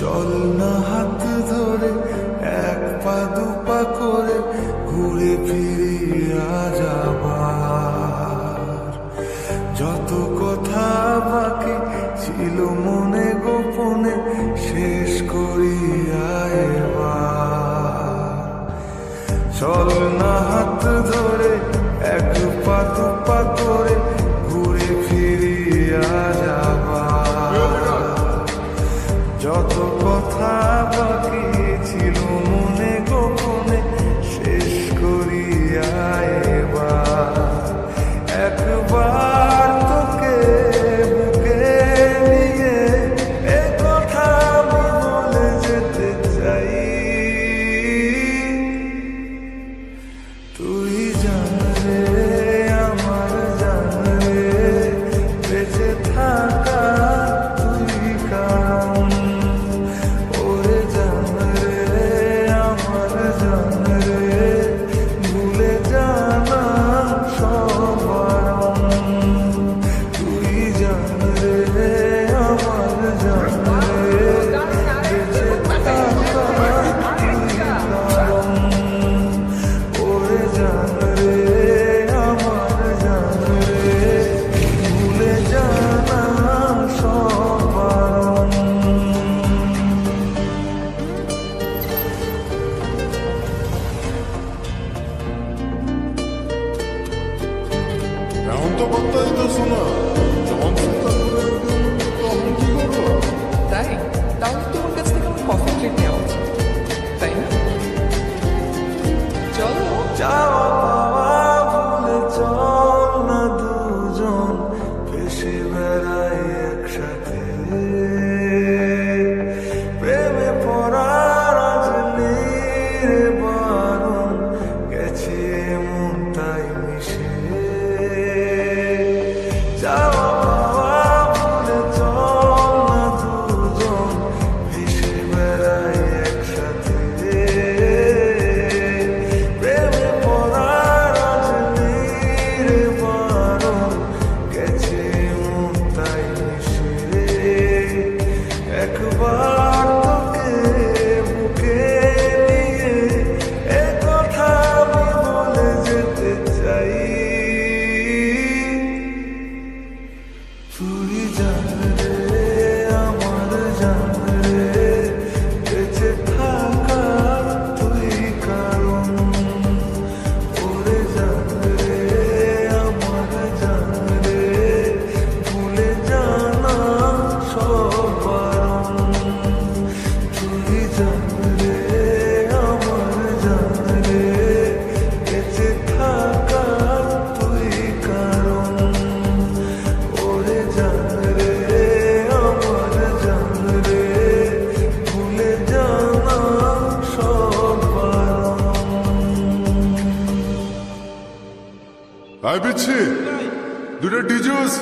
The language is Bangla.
চল না হাত ধরে, এক পা দুপা করে ঘুরে ফিরে যাবার যত কথা বাকি ছিল মন could এখন তো বলতে হইতেছ আই বিচ্ছি দুটো ডিজুস।